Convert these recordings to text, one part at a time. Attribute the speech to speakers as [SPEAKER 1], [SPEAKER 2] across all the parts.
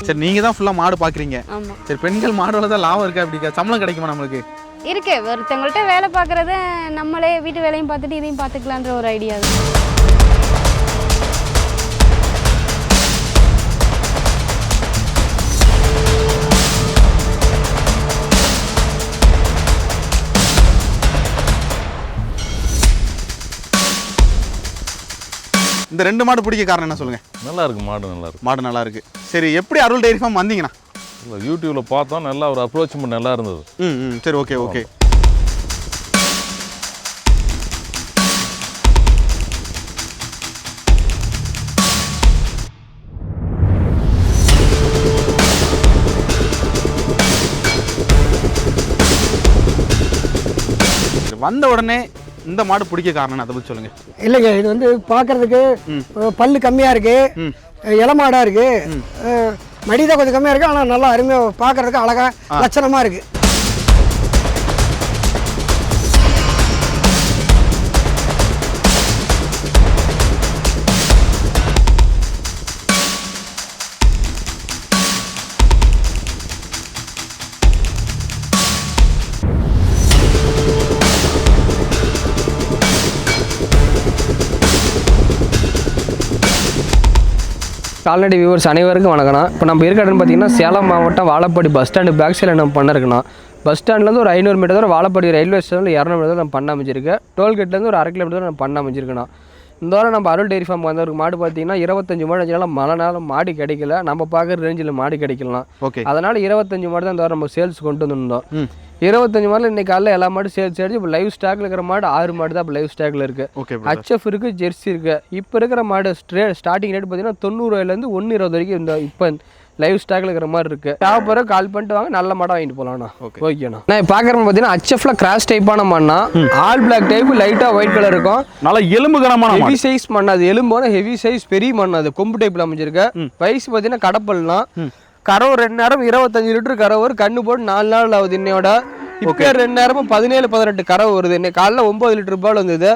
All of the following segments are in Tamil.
[SPEAKER 1] சரி நீங்கள் தான் ஃபுல்லாக மாடு பார்க்குறீங்க
[SPEAKER 2] ஆமா.
[SPEAKER 1] சரி பெண்கள் மாடு வளர்த்தா லாபம் இருக்கா அப்படிக்கா சம்பளம் கிடைக்குமா நம்மளுக்கு?
[SPEAKER 2] இருக்கு. ஒருத்தவங்கள்ட்ட வேலை பார்க்குறத நம்மளே வீட்டு வேலையும் பார்த்துட்டு இதையும் பார்த்துக்கலான்ற ஒரு ஐடியா தான்
[SPEAKER 1] இந்த ரெண்டு மாடு பிடிக்க காரணம் என்ன சொல்லுங்கள்
[SPEAKER 3] நல்லா இருக்கு மாடு நல்லா இருக்கு
[SPEAKER 1] மாடு நல்லா இருக்கு சரி எப்படி அருள் டெய்ரி ஃபார்ம் வந்தீங்கண்ணா?
[SPEAKER 3] இல்லை யூடியூப்பில் பார்த்தோம் நல்லா ஒரு அப்ரோச்மெண்ட் நல்லா இருந்தது.
[SPEAKER 1] ம் ம் சரி ஓகே ஓகே வந்த உடனே இந்த மாடு பிடிக்க காரணம் அதை பற்றி சொல்லுங்க.
[SPEAKER 4] இல்லைங்க இது வந்து பார்க்கறதுக்கு பல்லு கம்மியாக இருக்கு
[SPEAKER 1] ம்.
[SPEAKER 4] இளமாடாக இருக்கு அஹ், மடி தான் கொஞ்சம் கம்மியாக இருக்கு ஆனால் நல்லா அருமையாக பார்க்கறதுக்கு அழகாக லட்சணமாக இருக்கு.
[SPEAKER 5] கால்நடை வியூவர்ஸ் அனைவருக்கும் வணக்கம் இப்போ நம்ம இருக்க இடம்னு பார்த்தீங்கன்னா சேலம் மாவட்டம் வாழப்பாடி பஸ் ஸ்டாண்டு பேக் சைடில் நம்ம பண்ணிருக்கணும் பஸ் ஸ்டாண்ட்லேருந்து ஒரு ஐநூறு மீட்டர் தூரம் வாழப்பாடி ரயில்வே ஸ்டேஷனில் இரநூறு மீட்டர் நம்ம பண்ண அமைச்சிருக்கு டோல்கேட்லேருந்து ஒரு அரை கிலோமீட்டர் தூரம் நம்ம பண்ண அமைச்சிருக்கணும் இந்த வாரம் நம்ம அருள் டெய்ரி ஃபார்ம் வந்த ஒரு மாடு பார்த்தீங்கன்னா இருபத்தஞ்சு மாடு அஞ்சு நாள் மழை நாள் மாடு கிடைக்கல. நம்ம பார்க்குற ரேஞ்சில் மாடு கிடைக்கலாம்
[SPEAKER 1] ஓகே
[SPEAKER 5] அதனால் இருபத்தஞ்சு மாடு தான் இந்த வாரம் நம்ம சேல்ஸ் கொண்டு வந்திருந்தோம். இருபத்தஞ்சு மாடில் இன்னைக்கு காலையில் எல்லா மாடும் சேல்ஸ் ஆகிடுச்சு இப்போ லைவ் ஸ்டாக்ல இருக்கிற மாடு ஆறு மாடு தான் இப்போ லைவ் ஸ்டாக்ல இருக்குது
[SPEAKER 1] ஓகே
[SPEAKER 5] ஹச்எஃப் இருக்கு ஜெர்சி இருக்கு. இப்போ இருக்கிற மாடு ஸ்ட்ரே ஸ்டார்டிங் ரேட் பார்த்தீங்கன்னா தொண்ணூறுவாயிலேருந்து ஒன்று இருபது வரைக்கும் இந்த இப்போ லைவ் ஸ்டாக்ல இருக்கிற மாதிரி இருக்கு. தேவைப்படுற கால் பண்ணிட்டு வாங்க நல்ல மாடம் வாங்கிட்டு போகலாம்ண்ணா
[SPEAKER 1] Okay.
[SPEAKER 5] ஓகேண்ணா நான் பார்க்குறேன் பார்த்தீங்கன்னா ஹச்எஃப்ல கிராஸ் டைப்பான மண்ணா ஆல் பிளாக் டைப் லைட்டாக ஒயிட் கலர் இருக்கும்.
[SPEAKER 1] நல்லா எலும்பு கனமான
[SPEAKER 5] ஹெவி சைஸ் மண் அது. எலும்போன ஹெவி சைஸ் பெரிய மண் அது. கொம்பு டைப்ல அமைஞ்சிருக்கு. வயசு பார்த்தீங்கன்னா கடப்பல்லாம் கறவை ரெண்டு நேரம் இருபத்தஞ்சு லிட்டர் கறவை வரும் கண்ணு போட்டு நாலு நாள் ஆகுது இன்னையோட. இப்போ ரெண்டு நேரமும் பதினேழு பதினெட்டு கறவை வருது. இன்னைக்கு காலைல ஒன்பது லிட்டர் பால் வந்தது.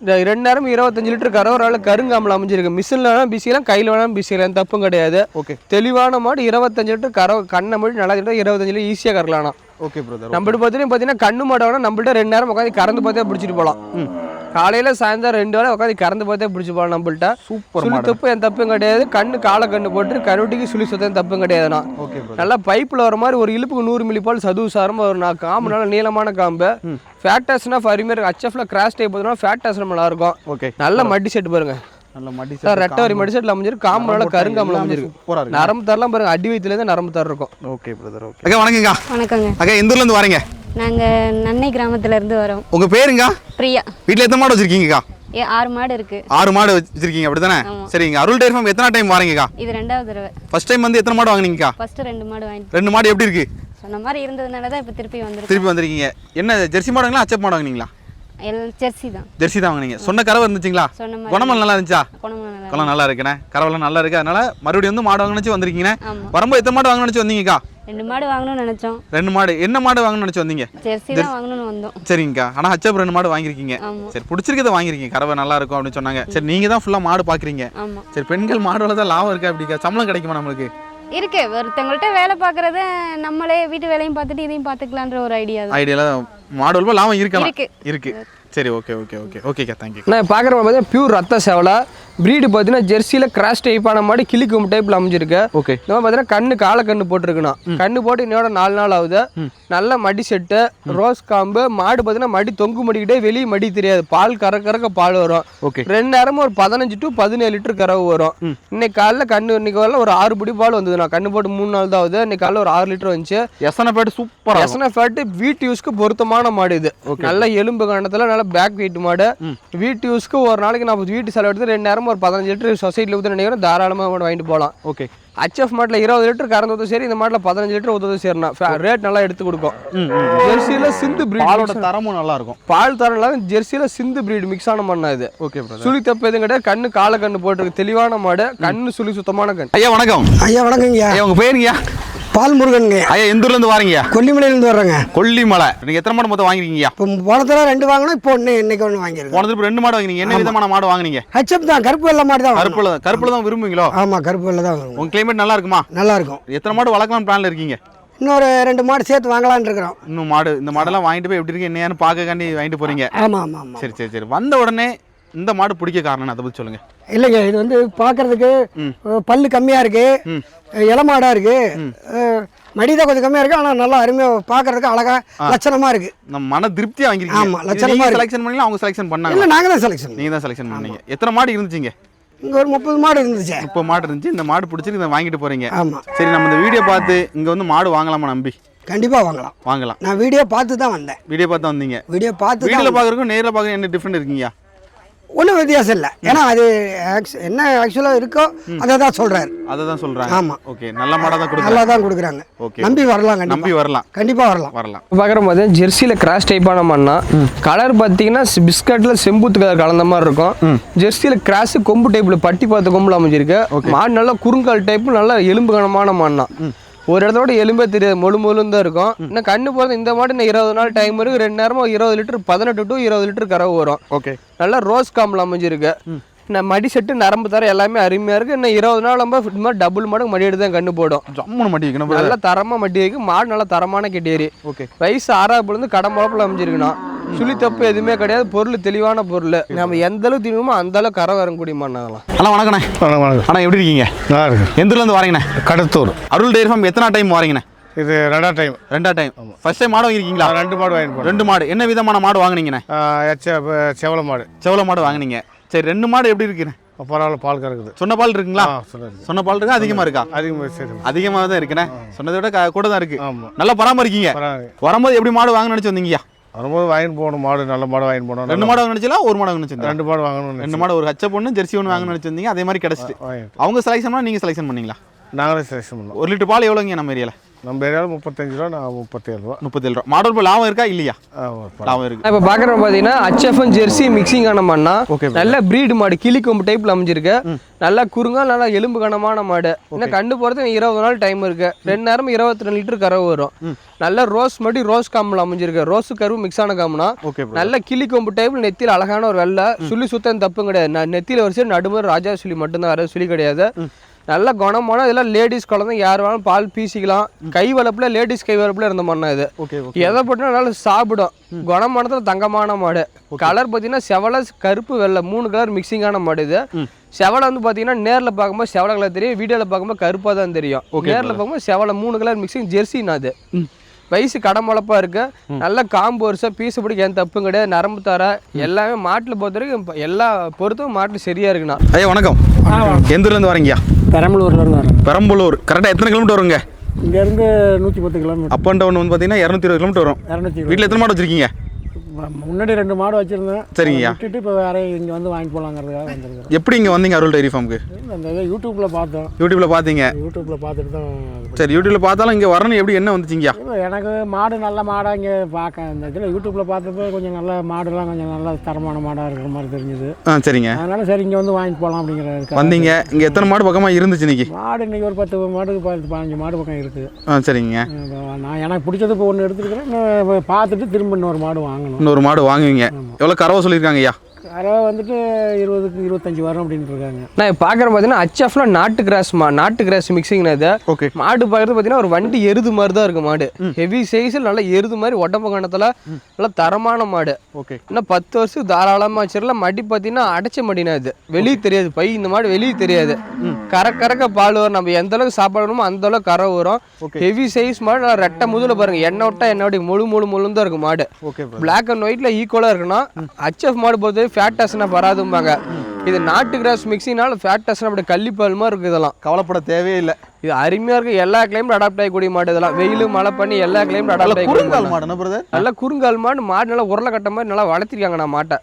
[SPEAKER 5] இந்த ரெண்டு நேரம் இருபத்தஞ்சு லிட்டர் கறவை ஒரு கருங்காமல் அமைஞ்சிருக்கு. மிஷினில் வேணாலும் பிசிக்கலாம் கையில் வேணாலும் பிசிக்கலாம் தப்பும் கிடையாது.
[SPEAKER 1] ஓகே
[SPEAKER 5] தெளிவான மாடு இருபத்தஞ்சு லிட்டர் கறவை கண்ணை மூடி நல்லா இருபத்தஞ்சு லிட்டர் ஈஸியாக கறக்கலாம்ண்ணா
[SPEAKER 1] ஓகே பிரதர்
[SPEAKER 5] நம்மள்ட்ட பார்த்தீங்கன்னா பார்த்தீங்கன்னா கண்ணு மாடு வேணா நம்மள்ட்ட ரெண்டு நேரம் உட்காந்து கறந்து பார்த்தே பிடிச்சிட்டு போகலாம் காலையில சாயந்தரம் ரெண்டு வேளை உட்காந்து கறந்து பார்த்தே பிடிச்சி போகலாம் நம்மள்ட்ட.
[SPEAKER 1] சூப்பர்
[SPEAKER 5] சுழி தப்பு என் தப்பும் கிடையாது. கண்ணு காலை கண்ணு போட்டு கருவட்டிக்கு சுழி சுத்தம் தப்பும் கிடையாதுண்ணா நல்லா பைப்பில் வர மாதிரி ஒரு இழுப்புக்கு நூறு மில்லி பால் சதுவு சாரமாக ஒரு நான். காம்பு நல்லா நீளமான காம்பு. ஃபேக்டர்ஸ்னா அருமையாக ஹச்எஃப்ல கிராஸ் டைப் பார்த்தோம்னா ஃபேக்டர்ஸ் நல்லா இருக்கும்
[SPEAKER 1] ஓகே.
[SPEAKER 5] நல்ல மட்டி செட் பாருங்க.
[SPEAKER 1] நல்ல மடி
[SPEAKER 5] சார் ரெட்டை வரி மடி செட்டில் அமைஞ்சிருக்கு காம்பு நல்லா கருங்காமல் அமைஞ்சிருக்கு.
[SPEAKER 1] சூப்பரா இருக்கு.
[SPEAKER 5] நரம்பு தரலாம் பாருங்க அடி வயிற்றுலேருந்து நரம்பு தர இருக்கும்.
[SPEAKER 1] ஓகே பிரதர் ஓகே அக்கா வணக்கங்க
[SPEAKER 2] வணக்கங்க.
[SPEAKER 1] அக்கா எந்த ஊர்ல இருந்து வரீங்க?
[SPEAKER 2] நாங்கள் நன்னை கிராமத்துல இருந்து வரோம்.
[SPEAKER 1] உங்க பேருங்க?
[SPEAKER 2] பிரியா.
[SPEAKER 1] வீட்ல எத்தனை மாடு வச்சிருக்கீங்கக்கா?
[SPEAKER 2] ஏ ஆறு மாடு இருக்கு.
[SPEAKER 1] ஆறு மாடு வச்சிருக்கீங்க அப்படிதானே சரிங்க அருள் டேரி ஃபார்ம் எத்தனை டைம் வரீங்கக்கா?
[SPEAKER 2] இது ரெண்டாவது தடவை.
[SPEAKER 1] ஃபர்ஸ்ட் டைம் வந்து எத்தனை மாடு வாங்குனீங்கக்கா?
[SPEAKER 2] ஃபர்ஸ்ட் ரெண்டு மாடு வாங்கிட்டு
[SPEAKER 1] ரெண்டு மாடு எப்படி இருக்கு?
[SPEAKER 2] சொன்ன மாதிரி இருந்ததுனால தான் இப்போ திருப்பி வந்திருக்கோம்.
[SPEAKER 1] திருப்பி வந்திருக்கீங்க. என்ன ஜெர்சி மாடுங்களா அச்சப் மாடு வாங்குனீங்களா?
[SPEAKER 2] ஜெர்சி தான்.
[SPEAKER 1] ஜெர்சி தான் வாங்குனீங்க. சொன்ன கறவை இருந்துச்சுங்களா? குணமல் நல்லா இருந்துச்சா?
[SPEAKER 2] குணமா நல்லா
[SPEAKER 1] இருக்குண்ணே. கறவைலாம் நல்லா இருக்கு. அதனால மறுபடியும் வந்து மாடு வாங்கணுச்சு வந்திருக்கீங்கண்ணே. வரும்போது எத்தனை மாடு வாங்கணுச்சு வந்தீங்கக்கா?
[SPEAKER 2] ரெண்டு மாடு வாங்கணும்னு நினைச்சோம்.
[SPEAKER 1] ரெண்டு மாடு. என்ன மாடு வாங்கணும்னு நினச்சி வந்தீங்க?
[SPEAKER 2] ஜெர்சி தான் வாங்கணும்னு வந்தோம்.
[SPEAKER 1] சரிங்கக்கா. ஆனால் ஹச்சப் ரெண்டு மாடு வாங்கியிருக்கீங்க.
[SPEAKER 2] ஆமா.
[SPEAKER 1] சரி பிடிச்சிருக்கத வாங்கியிருக்கீங்க. கறவை நல்லா இருக்கும் அப்படின்னு சொன்னாங்க. சரி நீங்கள் தான் ஃபுல்லாக மாடு பார்க்குறீங்க
[SPEAKER 2] ஆமா.
[SPEAKER 1] சரி பெண்கள் மாடு வளர்த்தா லாபம் இருக்கா அப்படிக்கா சம்பளம் கிடைக்குமா நம்மளுக்கு?
[SPEAKER 2] இருக்கு. ஒருத்தவங்கள்ட்ட வேலை பார்க்குறத நம்மளே வீட்டு வேலையும் பார்த்துட்டு இதையும் பார்த்துக்கலான்ற ஒரு ஐடியா தான்
[SPEAKER 1] ஐடியாவில் மாடு வளர்ப்பா லாபம் இருக்கலாம்.
[SPEAKER 2] இருக்கு.
[SPEAKER 1] இருக்கு. சரி ஓகே ஓகே ஓகே ஓகேக்கா தேங்க்யூ
[SPEAKER 5] நான் பார்க்குற பார்த்தீங்கன்னா பியூர் ரத்த சேவலை ப்ரீடு பார்த்தீங்கன்னா ஜெர்சியில் கிராஸ் டைப்பான மாடு கிளிக்கும் டைப்பில் அமைஞ்சிருக்கு.
[SPEAKER 1] ஓகே
[SPEAKER 5] மாதிரி பார்த்தீங்கன்னா கண்ணு காலை கண்ணு போட்டிருக்கணும் கண்ணு போட்டு இன்னோட நாலு நாள் ஆகுது. நல்ல மடி செட்டு ரோஸ் காம்பு மாடு பார்த்தீங்கன்னா மடி தொங்கு மடிக்கிட்டே வெளியே மடி தெரியாது. பால் கற கறக்க பால் வரும்.
[SPEAKER 1] ஓகே
[SPEAKER 5] ரெண்டு நேரமும் ஒரு பதினஞ்சு டு பதினேழு லிட்டர் கறவு வரும். இன்னைக்கு காலைல கண்ணு இன்னைக்கு வரல ஒரு ஆறு பிடி பால் வந்தது நான் கண்ணு போட்டு மூணு நாள் தான் ஆகுது. இன்னைக்கு காலைல ஒரு ஆறு லிட்டர் வந்துச்சு.
[SPEAKER 1] எசனை பேட்டு சூப்பராக
[SPEAKER 5] எசன ஃபேட் வீட்டு யூஸ்க்கு பொருத்தமான மாடு இது. நல்ல எலும்பு கணத்துல நல்ல பேக் வெயிட் மாடு. வீட்டு யூஸ்க்கு ஒரு நாளைக்கு நம்ம வீட்டு செலவு எடுத்து ரெண்டு நேரம் நேரம் ஒரு பதினஞ்சு லிட்டர் சொசைட்டியில் ஊற்ற நினைக்கிறோம் தாராளமாக கூட வாங்கிட்டு போகலாம்
[SPEAKER 1] ஓகே.
[SPEAKER 5] ஹச்எஃப் மாட்டில் இருபது லிட்டர் கறந்து ஊற்ற சரி இந்த மாட்டில் பதினஞ்சு லிட்டர் ஊற்றது சரிண்ணா. ரேட் நல்லா எடுத்து கொடுக்கும். ஜெர்சியில் சிந்து
[SPEAKER 1] பாலோட
[SPEAKER 5] பிரீட்
[SPEAKER 1] தரமும் நல்லா இருக்கும்.
[SPEAKER 5] பால் தரம் ஜெர்சியில் சிந்து பிரீடு மிக்ஸ் ஆன மண்ணா இது.
[SPEAKER 1] ஓகே பிரதர்
[SPEAKER 5] சுழி தப்பு எதுவும் கிடையாது. கண்ணு காலை கண்ணு போட்டிருக்கு. தெளிவான மாடு கண்ணு சுழி சுத்தமான கண்
[SPEAKER 1] ஐயா வணக்கம்.
[SPEAKER 4] ஐயா வணக்கங்கய்யா
[SPEAKER 1] ஐயா உங்க பேருங்கய்யா?
[SPEAKER 4] பால் முருகனுங்க
[SPEAKER 1] ஐயா எந்த ஊர்ல இருந்து வாரீங்கய்யா?
[SPEAKER 4] கொல்லிமலையிலேருந்து வர்றேங்க.
[SPEAKER 1] கொல்லிமலை. நீங்க எத்தனை மாடு மொத்தம் வாங்கிருக்கீங்க
[SPEAKER 4] இப்போ போன தடவை ரெண்டு வாங்கினோம் இப்போ ஒன்று இன்னைக்கு ஒன்று வாங்கியிருக்கோம்.
[SPEAKER 1] போன திருப்பி ரெண்டு மாடு வாங்கினீங்க. என்ன விதமான மாடு வாங்குனீங்க?
[SPEAKER 4] ஹெச்எப் தான் கருப்பு வெள்ளை மாடு தான்
[SPEAKER 1] கருப்புல தான் கருப்புல தான் விரும்புவீங்களோ?
[SPEAKER 4] ஆமாம் கருப்பு வெள்ளை தான் வாங்குவோம்
[SPEAKER 1] உங்க கிளைமேட் நல்லா இருக்குமா?
[SPEAKER 4] நல்லா இருக்கும்.
[SPEAKER 1] எத்தனை மாடு வளர்க்கலாம் பிளான்ல இருக்கீங்க?
[SPEAKER 4] இன்னொரு ரெண்டு மாடு சேர்த்து வாங்கலாம்னு இருக்கிறோம்.
[SPEAKER 1] இன்னும் மாடு இந்த மாடெல்லாம் வாங்கிட்டு போய் எப்படி இருக்கு என்னன்னு பார்க்கக்காண்டி வாங்கிட்டு போறீங்க.
[SPEAKER 4] ஆமாம் ஆமாம்
[SPEAKER 1] சரி சரி சரி. வந்த உடனே இந்த மாடு பிடிக்க காரணம் அதை பத்தி சொல்லுங்க.
[SPEAKER 4] இல்லைங்க இது வந்து பார்க்கறதுக்கு பல்லு கம்மியாக இருக்கு.
[SPEAKER 1] ம்.
[SPEAKER 4] அஹ், இளமாடா இருக்கு. அஹ், மடி தான் கொஞ்சம் கம்மியாக இருக்கு ஆனால் நல்லா அருமையாக பார்க்கறதுக்கு அழகா லட்சணமாக இருக்கு.
[SPEAKER 1] நம்ம மன திருப்தியா வாங்கிருக்கீங்க.
[SPEAKER 4] ஆமா,
[SPEAKER 1] இது
[SPEAKER 4] லட்சணமா
[SPEAKER 1] நீங்க
[SPEAKER 4] இருக்கு.
[SPEAKER 1] செலெக்ஷன் பண்ணீங்களா அவங்க செலெக்ஷன் பண்ணாங்க
[SPEAKER 4] இல்லை நாங்கள் தான் செலெக்ஷன்
[SPEAKER 1] நீங்க தான் செலெக்ஷன் பண்ணீங்க. எத்தனை மாடு இருந்துச்சுங்க?
[SPEAKER 4] இங்கே ஒரு முப்பது மாடு இருந்துச்சு.
[SPEAKER 1] முப்பது மாடு இருந்துச்சு இந்த மாடு பிடிச்சிருக்கு இதை வாங்கிட்டு போறீங்க.
[SPEAKER 4] ஆமாம்
[SPEAKER 1] சரி நம்ம இந்த வீடியோ பார்த்து இங்க வந்து மாடு வாங்கலாமா நம்பி?
[SPEAKER 4] கண்டிப்பாக வாங்கலாம்.
[SPEAKER 1] வாங்கலாம்.
[SPEAKER 4] நான் வீடியோ பார்த்து தான் வந்தேன்.
[SPEAKER 1] வீடியோ பார்த்து வந்தீங்க.
[SPEAKER 4] வீடியோ பார்த்து
[SPEAKER 1] வீடியோல
[SPEAKER 4] தான்
[SPEAKER 1] பாக்குறதுக்கும் நேர்ல பாக்குறது என்ன டிஃபரெண்ட் இருக்கீங்க?
[SPEAKER 4] ஒன்றும் வித்தியாசம் இல்லை. ஏன்னா அது என்ன ஆக்சுவலாக இருக்கோ அதை தான் சொல்கிறாரு
[SPEAKER 1] அதை தான் சொல்றாங்க.
[SPEAKER 4] ஆமா.
[SPEAKER 1] ஓகே நல்ல மாடா தான்
[SPEAKER 4] நல்லா தான் கொடுக்குறாங்க.
[SPEAKER 1] ஓகே.
[SPEAKER 4] நம்பி வரலாம்
[SPEAKER 1] நம்பி வரலாம்.
[SPEAKER 4] கண்டிப்பாக வரலாம்.
[SPEAKER 1] வரலாம்.
[SPEAKER 5] பார்க்குற போது ஜெர்சியில் கிராஸ் டைப்பான மண்ணா கலர் பார்த்தீங்கன்னா பிஸ்கட்டில் செம்புத்து கலர் கலந்த மாதிரி இருக்கும். ஜெர்சியில் கிராஸ் கொம்பு டைப்பில் பட்டி பார்த்த கொம்புல அமைஞ்சிருக்கு. மாடு நல்லா குறுங்கால் டைப்பு நல்லா எலும்பு கனமான மண்ணா. ஒரு இடத்தோட எலும்பே தெரியாது. மொழு மொழுன்னு தான் இருக்கும். இன்னும் கண்ணு போகிறது இந்த மாடு இன்னும் இருபது நாள் டைம் இருக்கு. ரெண்டு நேரமும் இருபது லிட்டர் பதினெட்டு டு இருபது லிட்டர் கறவு வரும்.
[SPEAKER 1] ஓகே.
[SPEAKER 5] நல்லா ரோஸ் காம்பில் அமைஞ்சிருக்கு. நான் மடி செட்டு நரம்பு தர எல்லாமே அருமையாக இருக்குது இன்னும் இருபது நாள் நம்ம இது மாதிரி டபுள் மடங்கு மடி எடுத்து தான் கண்ணு போடும்.
[SPEAKER 1] மாட்டி வைக்கணும்
[SPEAKER 5] நல்ல தரமாக மடி வைக்கு மாடு நல்லா தரமான கெட்டேரி.
[SPEAKER 1] ஓகே.
[SPEAKER 5] வயசு ஆறாவது கடன் முழப்பில் அமைஞ்சிருக்கணும். சுழி தப்பு எதுவுமே கிடையாது. பொருள் தெளிவான பொருள். நம்ம எந்த அளவுக்கு திணுமோ அந்த அளவுக்கு கரை வரக்கூடிய மண்ணாகலாம்
[SPEAKER 1] அண்ணா வணக்கண்ணே.
[SPEAKER 6] வணக்கம் வணக்கம்.
[SPEAKER 1] அண்ணா எப்படி இருக்கீங்க?
[SPEAKER 6] நல்லா இருக்கு
[SPEAKER 1] எந்த ஊர்ல இருந்து வரீங்கண்ணே?
[SPEAKER 6] கடத்தூர்.
[SPEAKER 1] அருள் டேரி ஃபார்ம் எத்தனை டைம் வரீங்கண்ணே?
[SPEAKER 6] இது ரெண்டாம் டைம்
[SPEAKER 1] ரெண்டா டைம் ஃபர்ஸ்ட் டைம் மாடு வாங்கிருக்கீங்களா
[SPEAKER 6] ரெண்டு மாடு வாங்கிட்டு போனேன்
[SPEAKER 1] ரெண்டு மாடு. என்ன விதமான மாடு வாங்குனீங்கண்ணே?
[SPEAKER 6] செவல மாடு.
[SPEAKER 1] செவல மாடு வாங்குனீங்க. சரி ரெண்டு மாடு எப்படி இருக்குண்ணே?
[SPEAKER 6] பரவாயில்ல பால் கறக்குது.
[SPEAKER 1] சொன்ன பால் இருக்குங்களா? சொன்ன பால். இருக்கா? அதிகமா இருக்கா?
[SPEAKER 6] அதிகமாக சரி.
[SPEAKER 1] அதிகமாக தான் இருக்குண்ணே சொன்னதை விட கூட தான் இருக்கு. நல்லா பராமரிக்கீங்க. வரும்போது எப்படி மாடு வாங்க நினைச்சு வந்தீங்கயா
[SPEAKER 6] வரும்போது வாங்கிட்டு போகணும். மாடு நல்ல மாடு வாங்கிட்டு போகணும்.
[SPEAKER 1] ரெண்டு மாடு வாங்க நினைச்சா ஒரு மாடு வாங்க நினைச்சிருந்தா
[SPEAKER 6] ரெண்டு மாடு வாங்கணும்னு
[SPEAKER 1] ரெண்டு மாடு ஒரு ஹச்ச பொண்ணு ஜெர்சி ஒன்று வாங்க நினைச்சிருந்தீங்க அதே மாதிரி கிடைச்சிட்டு. அவங்க செலெக்ஷன் பண்ணா நீங்க செலெக்ஷன் பண்ணீங்களா?
[SPEAKER 6] நாங்களே செலெக்ஷன் பண்ணோம்.
[SPEAKER 1] ஒரு லிட்டர் பால் எவ்வளோங்க நம்ம ஏரியால?
[SPEAKER 6] நம்ம ஏரியாவில் முப்பத்தஞ்சு ரூபா நான் முப்பத்தேழு ரூபா.
[SPEAKER 1] முப்பத்தேழு ரூபா. மாடல் இப்போ லாபம் இருக்கா? இல்லையா. லாபம் இருக்கு.
[SPEAKER 5] இப்போ பார்க்குறோம் பார்த்தீங்கன்னா ஹச்எஃப்எம் ஜெர்சி மிக்சிங் ஆன
[SPEAKER 1] Okay, bro.
[SPEAKER 5] நல்ல ப்ரீடு மாடு கிளி கொம்பு டைப்பில் அமைஞ்சிருக்கு. நல்லா குறுங்கா நல்லா எலும்பு கனமான மாடு. இன்னும் கண்டு போகிறது இருபது நாள் டைம் இருக்கு. ரெண்டு நேரம் இருபத்தி ரெண்டு லிட்டர் கறவு வரும். நல்ல ரோஸ் மடி ரோஸ் காம்பில் அமைஞ்சிருக்கு. ரோஸ் கருவு மிக்ஸ் ஆன காம்புனா
[SPEAKER 1] ஓகே
[SPEAKER 5] நல்ல கிளி கொம்பு டைப்ல நெத்தியில் அழகான ஒரு வெள்ளை. சுழி சுத்தம் தப்பும் கிடையாது. நெத்தியில் வரிசை நடுமுறை ராஜா சுழி மட்டும்தான் வேற சுழி கிடையாது. நல்ல குணமான இதெல்லாம் லேடிஸ் குழந்தை யார் வேணாலும் பால் பீசிக்கலாம். கை வளப்புல லேடிஸ் கை வளப்புல இருந்த மண்ணா இது. எதை போட்டுனா நல்லா சாப்பிடும். குணமானதுல தங்கமான மாடு. கலர் பார்த்தீங்கன்னா செவலை கருப்பு வெள்ளை மூணு கலர் மிக்சிங்கான மாடு இது. செவலை வந்து பார்த்தீங்கன்னா நேரில் பார்க்கும்போது செவலை கலர் தெரியும். வீடியோவில் பார்க்கும்போது கருப்பாக தான் தெரியும். நேரில் பார்க்கும்போது செவலை மூணு கலர் மிக்சிங் ஜெர்சினா அது. வயசு கடமுளப்பா இருக்கு. நல்ல காம்பு வருஷம் பீஸ் பிடிக்க எந்த தப்பும் கிடையாது. நரம்பு தர எல்லாமே மாட்டில் பொறுத்த வரைக்கும் இப்ப எல்லா பொறுத்தும் மாட்டில் சரியா இருக்குண்ணா.
[SPEAKER 1] ஐயா வணக்கம். எந்த ஊர்ல இருந்து வரீங்கயா
[SPEAKER 7] பெரம்பலூர்லேருந்து வரேன்.
[SPEAKER 1] பெரம்பலூர். கரெக்டாக எத்தனை கிலோமீட்டர் வருங்க?
[SPEAKER 7] இங்கேருந்து நூற்றி பத்து கிலோமீட்டர்.
[SPEAKER 1] அப் அண்ட் டவுன் வந்து பார்த்தீங்கன்னா இரநூத்தி இருபது கிலோமீட்டர் வரும்.
[SPEAKER 7] இரநூத்தி
[SPEAKER 1] வீட்டில் எத்தனை மாடு வச்சிருக்கீங்க?
[SPEAKER 7] முன்னாடி ரெண்டு மாடு வச்சுருந்தேன்.
[SPEAKER 1] சரிங்கய்யா.
[SPEAKER 7] விட்டுட்டு இப்போ வேற இங்கே வந்து வாங்கிட்டு போகலாங்கிறதுக்காக வந்திருக்கிறேன்.
[SPEAKER 1] எப்படி இங்கே வந்தீங்க அருள் டைரி ஃபார்முக்கு
[SPEAKER 7] இந்த இதை யூடியூப்பில் பார்த்தோம்
[SPEAKER 1] யூடியூப்ல பார்த்தீங்க.
[SPEAKER 7] யூடியூப்பில் பார்த்துட்டு தான்.
[SPEAKER 1] சரி யூடியூப்ல பார்த்தாலும் இங்கே வரணும் எப்படி என்ன வந்துச்சிங்கயா
[SPEAKER 7] இல்ல, எனக்கு மாடு நல்ல மாடாக இங்கே பார்க்க இந்த இதில் யூடியூப்பில் பார்த்தப்போ கொஞ்சம் நல்ல மாடுலாம் கொஞ்சம் நல்ல தரமான மாடாக இருக்கிற மாதிரி தெரிஞ்சுது.
[SPEAKER 1] ஆ சரிங்க.
[SPEAKER 7] அதனால சரி இங்கே வந்து வாங்கிட்டு போகலாம் அப்படிங்கிற
[SPEAKER 1] வந்தீங்க. இங்கே எத்தனை மாடு பக்கமாக இருந்துச்சு இன்னைக்கு?
[SPEAKER 7] மாடு இன்னைக்கு ஒரு பத்து மாடு பத்து பதினஞ்சு மாடு பக்கம் இருக்குது
[SPEAKER 1] ஆ சரிங்க.
[SPEAKER 7] நான் எனக்கு பிடிச்சது இப்போ ஒன்று எடுத்துருக்கிறேன். பார்த்துட்டு திரும்ப இன்னொரு மாடு வாங்கணும்.
[SPEAKER 1] இன்னொரு மாடு வாங்குவீங்க. எவ்வளோ கறவை சொல்லியிருக்காங்க ஐயா
[SPEAKER 7] கறவை வந்துட்டு இருபதுக்கு இருபத்தஞ்சி வரும் அப்படின்ட்டு இருக்காங்க.
[SPEAKER 5] நான் இப்போ பார்க்குற பார்த்தீங்கன்னா ஹச்எஃப்ல நாட்டு கிராஸ் மா நாட்டு கிராஸ் மிக்சிங்னா இது.
[SPEAKER 1] ஓகே
[SPEAKER 5] மாடு பார்க்குறது பார்த்தீங்கன்னா ஒரு வண்டி எருது மாதிரி தான் இருக்கு மாடு. ஹெவி சைஸில் நல்லா எருது மாதிரி உடம்பு கணத்தில் நல்லா தரமான மாடு.
[SPEAKER 1] ஓகே
[SPEAKER 5] இன்னும் பத்து வருஷம் தாராளமாக வச்சிடலாம் மடி பார்த்தீங்கன்னா அடைச்ச மடினா இது. வெளியே தெரியாது. பை இந்த மாடு வெளியே தெரியாது. கரை கறக்க பால் வரும். நம்ம எந்த அளவுக்கு சாப்பிடணுமோ அந்த அளவுக்கு கரை வரும். ஹெவி சைஸ் மாடு நல்லா ரெட்டை முதுல பாருங்க. எண்ணெய் விட்டா எண்ணெய் விட்டு முழு முழு முழுன்னு தான் இருக்கு மாடு. பிளாக் அண்ட் ஒயிட்ல ஈக்குவலாக இருக்குன்னா ஹச்எஃப் மாடு பொறுத்தவரை ஃபேட் டஸ்னா வராதும்பாங்க. இது நாட்டு கிராஸ் மிக்சினால ஃபேட் டஸ்னா அப்படி கள்ளிப்பால் மாதிரி இருக்கு இதெல்லாம்.
[SPEAKER 1] கவலைப்பட தேவையே இல்லை
[SPEAKER 5] இது அருமையா இருக்கு. எல்லா கிளைமேட் அடாப்ட் ஆகக்கூடிய மாடு இதெல்லாம். வெயில் மழை பண்ணி எல்லா கிளைமேட்
[SPEAKER 1] நல்ல
[SPEAKER 5] அடாப்ட் ஆகக்கூடிய
[SPEAKER 1] குறுங்கால்
[SPEAKER 5] மாடு
[SPEAKER 1] பிரதர்
[SPEAKER 5] நல்லா குறுங்கால் மாடு. மாடு நல்லா உருளை கட்ட மாதிரி நல்லா வளர்த்திருக்காங்க நான் மாட்டை.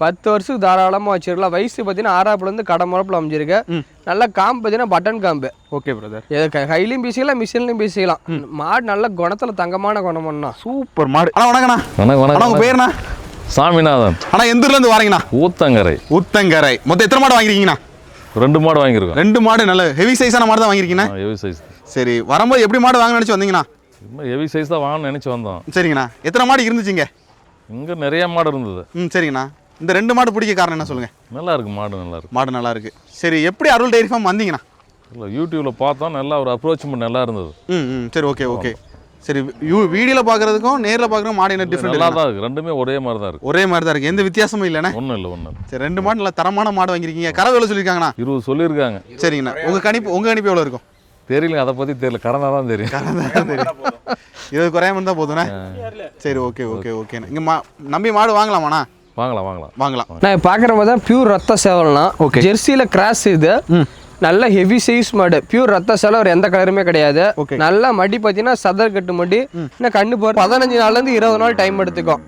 [SPEAKER 5] பத்து வருஷத்துக்கு தாராளமாக வச்சிருக்கலாம். வயசு பார்த்தீங்கன்னா ஆறாப்புலேருந்து கடை முறப்பில் அமைஞ்சிருக்கு. நல்ல காம்பு பார்த்தீங்கன்னா பட்டன் காம்பு.
[SPEAKER 1] ஓகே பிரதர்
[SPEAKER 5] இது க- கையிலையும் பேசிக்கலாம் மிஷின்லையும் பேசிக்கலாம். மாடு நல்ல குணத்தில் தங்கமான குணம் பண்ணா
[SPEAKER 1] சூப்பர் மாடு. வணக்கண்ணா.
[SPEAKER 3] வணக்கம்
[SPEAKER 1] பேருண்ணா
[SPEAKER 3] சாமிநாதன்.
[SPEAKER 1] அண்ணா எந்த ஊர்ல இருந்து வாரீங்கண்ணா?
[SPEAKER 3] ஊத்தங்கரை.
[SPEAKER 1] உத்தங்கரை மொத்தம் எத்தனை மாடு வாங்கிருக்கீங்கண்ணா
[SPEAKER 3] ரெண்டு மாடு வாங்கியிருக்கோம்.
[SPEAKER 1] ரெண்டு மாடு நல்ல ஹெவி சைஸான மாடு தான் வாங்கிருக்கீங்கண்ணா
[SPEAKER 3] ஹெவி சைஸ்
[SPEAKER 1] சரி வரும்போது எப்படி மாடு வாங்க நினைச்சு வந்தீங்கண்ணா?
[SPEAKER 3] ஹெவி சைஸ் தான் வாங்கணும்னு நினச்சி வந்தோம்.
[SPEAKER 1] சரிங்கண்ணா. எத்தனை மாடு இருந்துச்சுங்க
[SPEAKER 3] இங்கே? நிறைய மாடு இருந்தது.
[SPEAKER 1] ம் சரிங்கண்ணா. இந்த ரெண்டு மாடு பிடிக்க காரணம் என்ன சொல்லுங்க?
[SPEAKER 3] நல்லா இருக்கு மாடு நல்லா இருக்கு.
[SPEAKER 1] மாடு நல்லா இருக்கு. சரி எப்படி அருள் டைரி ஃபார்ம் வந்தீங்கண்ணா?
[SPEAKER 3] இல்லை யூடியூப்ல பார்த்தோம் நல்லா ஒரு அப்ரோச்மெண்ட் நல்லா இருந்தது.
[SPEAKER 1] ம் ம். சரி ஓகே ஓகே. சரி யூ வீடியோவில் பார்க்குறதுக்கும் நேரில் பார்க்குறதுக்கும் மாடு என்ன
[SPEAKER 3] நல்லா
[SPEAKER 1] டிஃப்ரெண்ட்
[SPEAKER 3] தான் இருக்கு. ரெண்டுமே ஒரே மாதிரி தான் இருக்கு.
[SPEAKER 1] ஒரே மாதிரி தான் இருக்குது எந்த வித்தியாசமும் இல்லைண்ணே?
[SPEAKER 3] ஒன்றும் இல்லை ஒன்றும்
[SPEAKER 1] சரி ரெண்டு மாடு நல்லா தரமான மாடு வாங்கியிருக்கீங்க. கறவை எவ்வளோ சொல்லியிருக்காங்கண்ணா?
[SPEAKER 3] இருபது சொல்லியிருக்காங்க.
[SPEAKER 1] சரிங்கண்ணா. உங்கள் கணிப்பு உங்கள் கணிப்பு எவ்வளோ இருக்கும்?
[SPEAKER 3] தெரியல அதை பற்றி தெரியல. கடந்தால் தான் தெரியும்.
[SPEAKER 1] இருபது குறையாம இருந்தால் போதுண்ணே சரி ஓகே ஓகே ஓகேண்ணா. இங்கே மா நம்பி மாடு வாங்கலாமாண்ணா?
[SPEAKER 3] வாங்கலாம் வாங்கலாம்.
[SPEAKER 1] வாங்கலாம்.
[SPEAKER 5] நான் பார்க்குற மாதிரி தான் பியூர் ரத்த சேவல்னா
[SPEAKER 1] Okay.
[SPEAKER 5] ஜெர்சியில் கிராஸ் இது. நல்ல ஹெவி சைஸ் மாடு பியூர் ரத்த ஒரு எந்த கலருமே கிடையாது. நல்ல மடி பார்த்தீங்கன்னா சதர் கட்டு மடி. இன்னும் கண்ணு போகிற பதினஞ்சு நாள்லேருந்து இருபது நாள் டைம் எடுத்துக்கும்.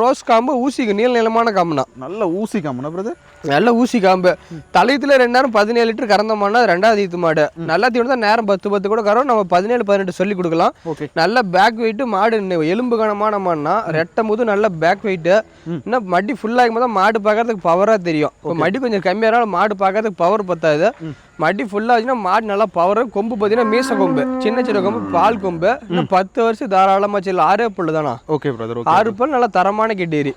[SPEAKER 5] ரோஸ் காம்பு ஊசிக்கு நீள நீளமான காம்புனா.
[SPEAKER 1] நல்ல ஊசி காமண்ணா பிரதர்
[SPEAKER 5] நல்ல ஊசி காம்பு. தலையத்துல ரெண்டு நேரம் பதினேழு லிட்டர் கறந்தோம்னா அது ரெண்டாவது ஈத்து மாடு. நல்லா தீவனம் தான் நேரம் பத்து பத்து கூட கறோம் நம்ம பதினேழு பதினெட்டு சொல்லி கொடுக்கலாம். நல்ல பேக் வெயிட் மாடு எலும்பு கனமான மாடுனா ரெட்டும் போது நல்ல பேக் வெயிட் இன்னும் மடி ஃபுல்லாகும் போது மாடு பார்க்கறதுக்கு பவரா தெரியும். இப்போ மடி கொஞ்சம் கம்மியானாலும் மாடு பார்க்கறதுக்கு பவர் பத்தாது. மடி ஃபுல்லாச்சுன்னா மாடு நல்லா பவர் கொம்பு பார்த்தீங்கன்னா மீச கொம்பு. சின்ன சின்ன கொம்பு பால் கொம்பு. இன்னும் பத்து வருஷம் தாராளமா செல்ல ஆறே புல்லு தானா?
[SPEAKER 1] ஓகே பிரதர்
[SPEAKER 5] ஆறு பல் நல்லா தரமான கெட்டேரி.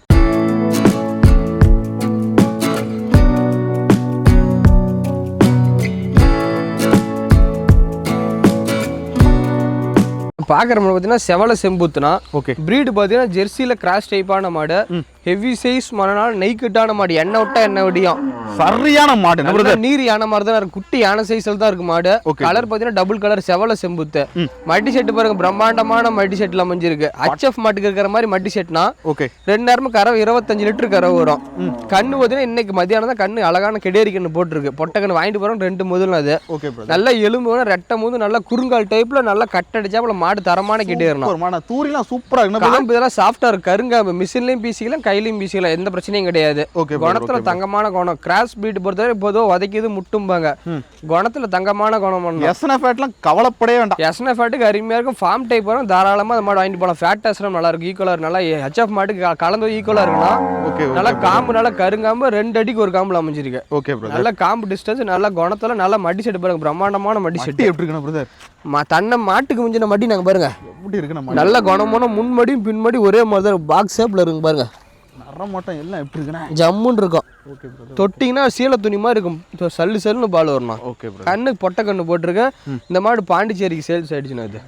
[SPEAKER 5] பார்க்குற மாடு பார்த்தீங்கன்னா செவல செம்புத்துனா
[SPEAKER 1] ஓகே
[SPEAKER 5] பிரீடு பார்த்தீங்கன்னா ஜெர்சியில் கிராஸ் டைப்பான மாடு ஹெவி சைஸ் மனநாள் நெய்க்கிட்டான மாடு. எண்ணெய் விட்டா எண்ணெய் வடியும்?
[SPEAKER 1] சரியான மாடு
[SPEAKER 5] நீர் யானை மாதிரி தான் இருக்கு. குட்டி யானை சைஸ்ல தான் இருக்கு மாடு. கலர் பார்த்தீங்கன்னா டபுள் கலர் செவல செம்புத்து. மட்டி செட்டு பாருங்க பிரம்மாண்டமான மட்டி செட்ல அமைஞ்சிருக்கு. ஹச்எஃப் மாட்டுக்கு இருக்கிற மாதிரி மட்டி செட்னா
[SPEAKER 1] ஓகே
[SPEAKER 5] ரெண்டு நேரமும் கறவை இருபத்தஞ்சு லிட்டர் கறவை வரும். கண்ணு பார்த்தீங்கன்னா இன்னைக்கு மதியானம் தான் கண்ணு அழகான கெடேரி கண்ணு போட்டிருக்கு. பொட்டை கண்ணு வாங்கிட்டு போறோம் ரெண்டு முதல் அது.
[SPEAKER 1] ஓகே
[SPEAKER 5] நல்ல எலும்பு ரெட்டை போது நல்லா குறுங்கால் டைப்ல நல்லா கட்டடிச்சாப்புல மாடு தரமான கெடேறணும்
[SPEAKER 1] தூரிலாம் சூப்பரா இருக்கு.
[SPEAKER 5] இதெல்லாம் சாஃப்டா இருக்கு. கருங்காம்பு மிஷின்லயும் பீசிக்கலாம் கையிலயும் பீசிக்கலாம் எந்த பிரச்சனையும் கிடையாது.
[SPEAKER 1] Brother,
[SPEAKER 5] குணத்துல தங்கமான குணம். கிராஸ் பீட் பொறுத்தவரை இப்போதும் உதைக்குது முட்டும்பாங்க. குணத்துல தங்கமான குணம் பண்ணலாம்
[SPEAKER 1] எஸ்ன ஃபேட்லாம் கவலைப்படவே வேண்டாம்.
[SPEAKER 5] எஸ்ன ஃபேட்டுக்கு அருமையா இருக்கும். ஃபார்ம் டைப் வரும். தாராளமா அந்த மாடு வாங்கிட்டு போகலாம் ஃபேட் டெஸ்ட்லாம் நல்லா இருக்கும். ஈக்குவலா நல்லா ஹெச்எஃப் மாட்டுக்கு கலந்து ஈக்குவலா இருக்குன்னா
[SPEAKER 1] ஓகே
[SPEAKER 5] நல்லா காம்பு நல்லா கருங்காம்பு ரெண்டு அடிக்கு ஒரு காம்புல அமைஞ்சிருக்கு.
[SPEAKER 1] ஓகே
[SPEAKER 5] நல்ல காம்பு டிஸ்டன்ஸ் நல்ல குணத்துல நல்ல மடி செட்டு பாருங்க. பிரம்மாண்டமான மடி செட்டு.
[SPEAKER 1] எப்படி இருக்குண்ணா பிரதர்
[SPEAKER 5] தன்னை மாட்டுக்கு முந்தின மடி நாங்க பாருங்க.
[SPEAKER 1] எப்படி இருக்குண்ணா மாடு?
[SPEAKER 5] நல்ல குணமான முன்மடியும் பின்மடி ஒரே மாதிரி தான் பாக்ஸ் ஷேப்ல இருக்குங்க பாருங்க.
[SPEAKER 1] நர மாட்டம் எல்லாம் எப்படி இருக்குண்ணா?
[SPEAKER 5] ஜம்முன்னு இருக்கும்.
[SPEAKER 1] ஓகே
[SPEAKER 5] தொட்டிங்கன்னா சீலை துணி மாதிரி இருக்கும். சல்லு சல்லுன்னு பால் வரணும்
[SPEAKER 1] ஓகே பிரதர்
[SPEAKER 5] கண்ணு பொட்டை கண்ணு போட்டிருக்கேன். இந்த மாடு பாண்டிச்சேரிக்கு சேல்ஸ் ஆயிடுச்சுண்ணா இது.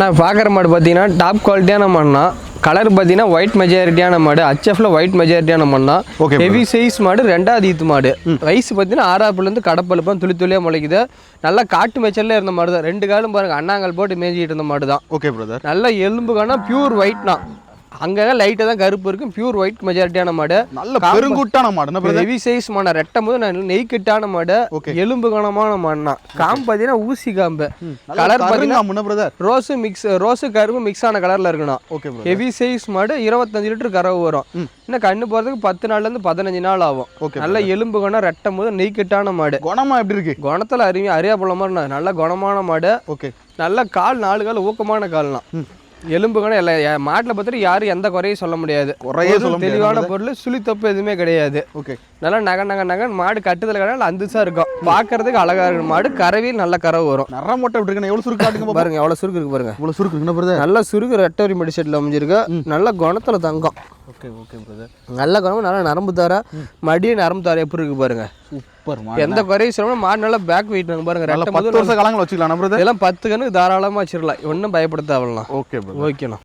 [SPEAKER 5] நான் பார்க்குற மாடு பார்த்தீங்கன்னா டாப் குவாலிட்டியான மாடுனா கலர் பார்த்தீங்கன்னா ஒயிட் மெஜாரிட்டியான மாடு ஹச்எஃப்ல ஒயிட் மெஜாரிட்டியான
[SPEAKER 1] Okay,
[SPEAKER 5] ஹெவி சைஸ் மாடு ரெண்டாவது ஈத்து மாடு. வயசு பார்த்தீங்கன்னா ஆறாப்புலேருந்து கடப்பழுப்பம் துளி துளியாக முளைக்குது. நல்லா காட்டு மேய்ச்சல்ல இருந்த மாடு தான் ரெண்டு காலும் பாருங்க அண்ணாங்கல் போட்டு மேய்ஞ்சிட்டு இருந்த மாடு தான்
[SPEAKER 1] ஓகே பிரதர்
[SPEAKER 5] நல்ல எலும்புக்கான பியூர் ஒயிட்னா அங்கங்க லைட்டாக தான் கருப்பு இருக்கும் பியூர் ஒயிட் மெஜாரிட்டியான மாடு.
[SPEAKER 1] நல்ல பெருங்குட்டான மாடு.
[SPEAKER 5] ஹெவி சைஸ் மாடு. ரெட்டும் போது நல்ல நெய் கட்டான மாடு.
[SPEAKER 1] Okay.
[SPEAKER 5] எலும்பு கனமான மாடுனா காம்பு பார்த்தீங்கன்னா ஊசி காம்பு. கலர் பார்த்தீங்கன்னா ரோஸு மிக்ஸ் ரோஸு கரும்பு மிக்ஸ் ஆன கலர்ல இருக்கணும்
[SPEAKER 1] ஓகே
[SPEAKER 5] ஹெவி சைஸ் மாடு இருபத்தஞ்சு லிட்டர் கறவு வரும். இன்னும் கண்ணு போகிறதுக்கு பத்து நாள்ல இருந்து பதினஞ்சு நாள் ஆகும்.
[SPEAKER 1] ஓகே
[SPEAKER 5] நல்ல எலும்பு கணம் ரெட்டும் போது நெய் கட்டான மாடு.
[SPEAKER 1] குணமா எப்படி இருக்கு?
[SPEAKER 5] குணத்துல அருமையா அரியா போல மாதிரி நல்ல குணமான மாடு.
[SPEAKER 1] ஓகே.
[SPEAKER 5] நல்ல கால் நாலு கால் ஊக்கமான கால்னா எலும்பு கணம் எல்லாம் மாட்டுல பத்திரி யாரும் எந்த குறையும் சொல்ல முடியாது.
[SPEAKER 1] குறையே சொல்ல
[SPEAKER 5] தெளிவான பொருள் சுழி தப்பு எதுவுமே கிடையாது.
[SPEAKER 1] ஓகே.
[SPEAKER 5] நல்லா நகை நகை நகை மாடு கட்டுதல் கடை அந்துசா இருக்கும். பார்க்கறதுக்கு அழகா இருக்கும். மாடு கறவையில் நல்ல கறவை வரும்.
[SPEAKER 1] நர மொட்டை எப்படி இருக்குண்ணா எவ்வளவு சுருக்கு.
[SPEAKER 5] பாருங்க எவ்வளவு சுருக்கு இருக்கு பாருங்க.
[SPEAKER 1] இவ்வளவு சுருக்கு பிரதர்
[SPEAKER 5] நல்ல சுருக்கு ரெட்டரி மெடிசெட்டில் அமைஞ்சிருக்கு. நல்ல குணத்துல தங்கம்.
[SPEAKER 1] ஓகே ஓகே பிரதர்
[SPEAKER 5] நல்ல குணம் நல்ல நரம்பு தார மடிய நரம்பு தார எப்படி இருக்கு பாருங்க.
[SPEAKER 1] சூப்பர்
[SPEAKER 5] எந்த குறையும் சொல்லணும் மாடு நல்லா பேக் வெயிட் பாருங்க.
[SPEAKER 1] நல்ல
[SPEAKER 5] ரெட்டை
[SPEAKER 1] பத்து
[SPEAKER 5] போது
[SPEAKER 1] வருஷ காலங்கள் வச்சுக்கலாம் பிரதர்
[SPEAKER 5] இதெல்லாம் பத்து கணக்கு தாராளமா வச்சிடலாம் ஒன்றும் பயப்படுத்த தேவையில்லாம்
[SPEAKER 1] ஓகே
[SPEAKER 5] ஓகேண்ணா.